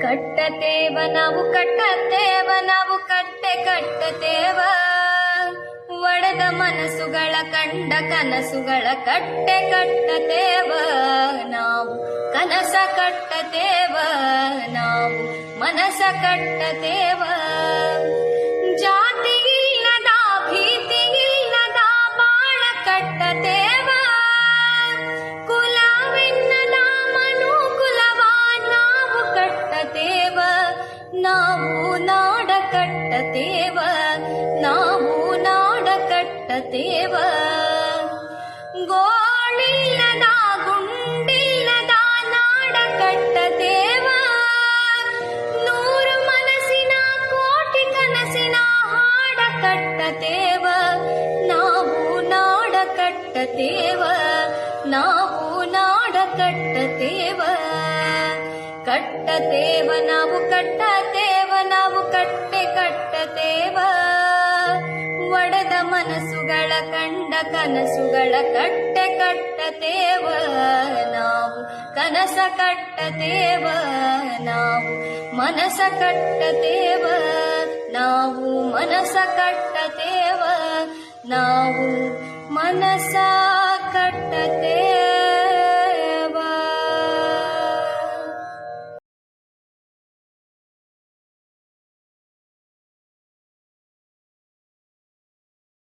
ಕಟ್ಟತೇವ, ನಾವು ಕಟ್ಟತೇವ, ನಾವು ಕಟ್ಟೆ ಕಟ್ಟತೇವ. ಒಡೆದ ಮನಸ್ಸುಗಳ ಕಂಡ ಕನಸುಗಳ ಕಟ್ಟೆ ಕಟ್ಟತೇವ. ನಾವು ಕನಸ ಕಟ್ಟತೇವ, ನಾವು ಮನಸ ಕಟ್ಟತೇವ. ನಾವು ನಾಡ ಕಟ್ಟತೇವ ನಾವು ನಾಡ ಕಟ್ಟತೇವ ಗೋಳಿಲ್ಲದ ಗುಂಡಿಲ್ಲದ ನಾಡ ಕಟ್ಟತೇವ ನೂರು ಮನಸ್ಸಿನ ಕೋಟಿ ಕನಸಿನ ಹಾಡ ಕಟ್ಟತೇವ ನಾವು ನಾಡ ಕಟ್ಟತೇವ ನಾವು ನಾಡ ಕಟ್ಟತೇವ ಕಟ್ಟತೇವ, ನಾವು ನಾವು ಕಟ್ಟೆ ಕಟ್ಟತೇವ. ಒಡೆದ ಮನಸ್ಸುಗಳ ಕಂಡ ಕನಸುಗಳ ಕಟ್ಟೆ ಕಟ್ಟತೇವ. ನಾವು ಕನಸ ಕಟ್ಟತೇವ, ನಾವು ಮನಸ ಕಟ್ಟತೇವ. ನಾವು ಮನಸ ಕಟ್ಟತೇವ, ನಾವು ಮನಸ ಕಟ್ಟತೇವ.